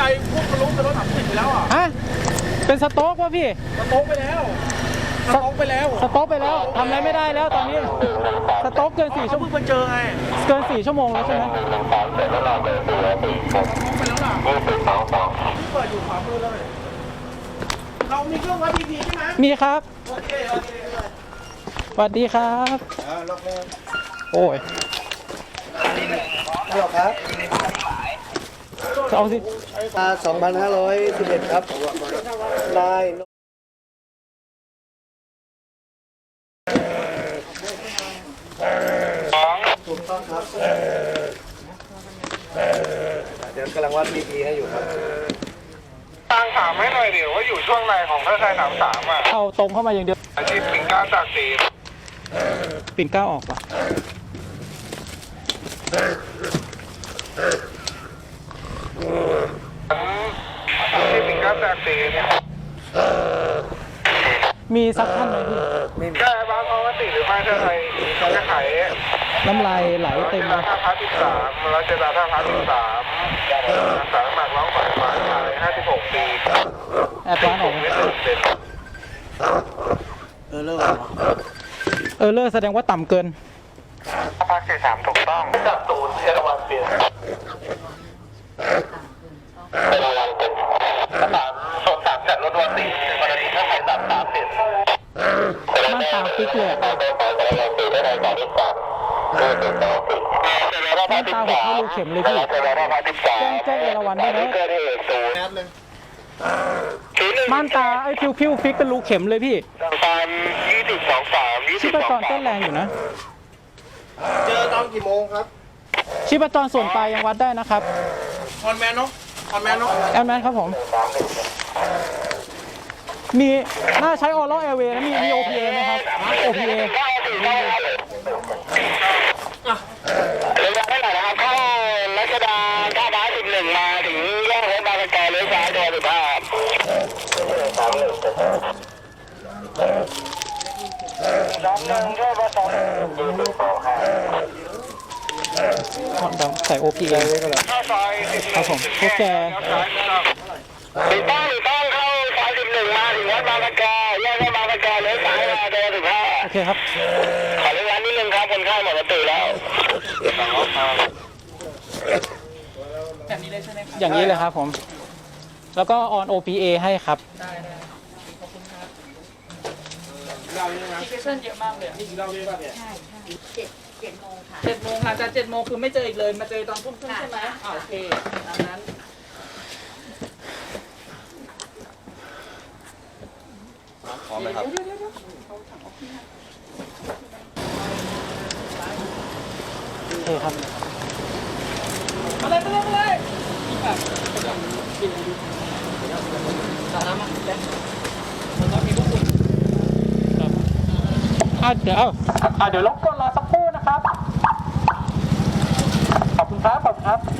ใจพวกทะลุทะลุสามสิบไปแล้วอะฮะเป็นสต๊อกวะพี่ สต๊อกไปแล้วสต๊อกไปแล้วสต๊อกไปแล้วทำอะไรไม่ได้แล้วตอนนี้สต๊อกเกินสี่ชั่วโมงเพิ่งเจอไงเกินสี่ชั่วโมงแล้วใช่ไหมไปแล้วล่ะที่เปิดอยู่ขวามือเลย เรามีเครื่องวัดดีๆใช่ไหมมีครับ โอเคโอเคสวัสดีครับ อ่าล็อกเลยโอ้ย ฮัลโหลครับ เอาสิมา2,511 ครับ นายถูกต้องครับ เดี๋ยวกำลังวัดดีๆให้อยู่ครับ ทางถามให้หน่อยเดี๋ยวว่าอยู่ช่วงไหนของพระไทยสามสามอะเอาตรงเข้ามาอย่างเดียว อาชีพปิ่นเกล้าจากสีปิ่นเกล้าออกว่ะ อาชีพปิ่นเกล้าจากสีเนี่ย มีสักท่านไหมพี่แค่บางกองติหรือไม่ถ้าใครจะขายน้ำลายไหลเต็มเจเลดายท่าพาร์ทสิบสามแล้วเจดาท่าพาร์ทสิบสามสารหมักร้องฝ่ายฟ้าชายห้าสิบหกปีแอดวานซ์ออกไหมไม่ถึงเซ็นเออเลิกเออเลอร์แสดงว่าต่ำเกินภาคสี่สามถูกต้องจับตูนเอราวันเปลี่ยนเอราวันเป็นสามโซนสามจัดรถวันตีกรณีถ้าใครสามสามเปลี่ยนม่าน ตาฟิกเลยอะม่านตาหกให้ารูเข็มเลยพี่แจ้งแจ้งเอราวัณได้ไหมม่านตาไอ้พิวพิวฟิกเป็นรูเข็มเลยพี่สามยี่สิบสองสามยี่ชีบพสองจรเต้นแรงอยู่นะ เจอตอนกี่โมงครับชีพจรส่วนปลายยังวัดได้นะครับ ออนแมนเนาะออนแมนเนาะ แอดแมนครับผม มีน่าใช้ออร่าแอร์เวย์นะมีมี OPA ไหมครับ OPA เร็วๆให้หน่อยนะครับ เข้ารัชดาท่าบ้าสิบหนึ่งมาถึงแยกรถบางกระจายเลี้ยวซ้ายโดยสิบห้าสามหนึ่งสามหนึ่งช่วยประสานยี่สิบสองห้าใส่ OPA ไว้ก็แล้วเข้าซอยสิบหครันึ่บงผมพวกแกถูกต้องถูกต้อง เคครับ ขอเวลานิดนึงครับคนไข้หมดสติแล้วอย่างนี้เลยครับผม แล้วก็ออน OPA ให้ครับเยอะมากเลยอะนี่เราเลยป่ะเนี่ยใช่ใช่เจ็ดเจ็ดโมงค่ะ เจ็ดโมงหลังจากเจ็ดโมงคือไม่เจออีกเลย มาเจอตอนทุ่มครึ่งใช่ไหมอ่าโอเคตามนั้น พร้อมไหมครับ โอเคครับมาเลยมาเลยมาเลยที่แบบสาระมาแจ๊คแล้วมีพวกคุณอะเดี๋ยวอะเดี๋ยวรบกวนรอสักครู่นะครับ ขอบคุณครับ ขอบคุณครับ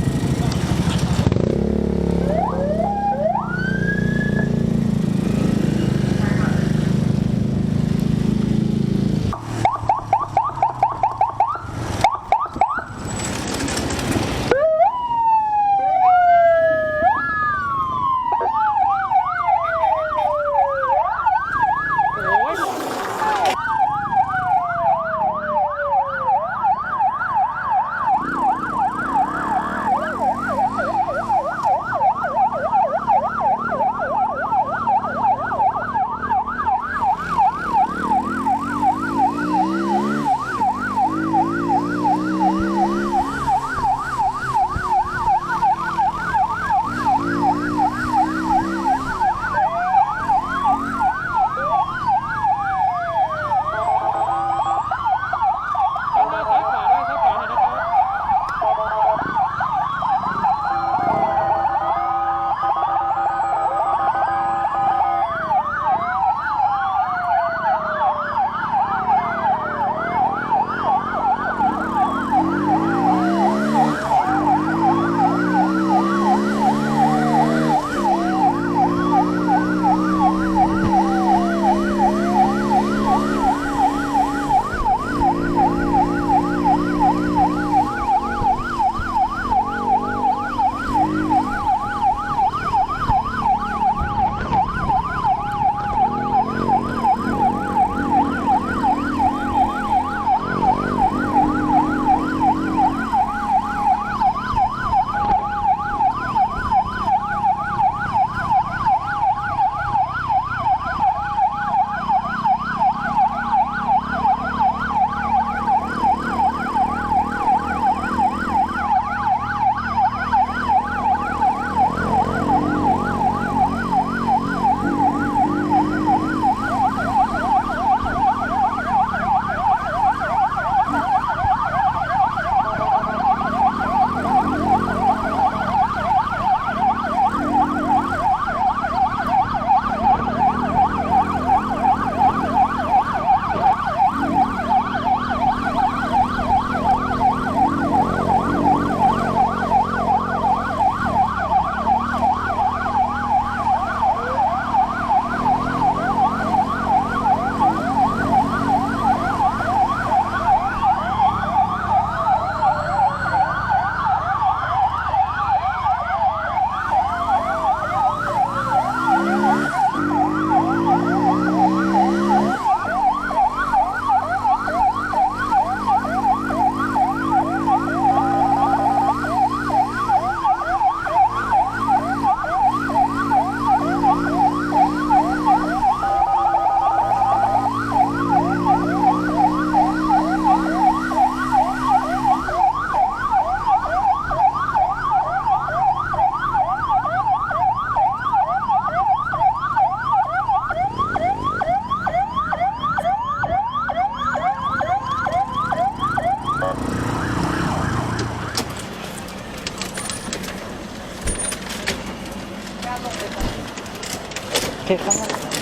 เคครั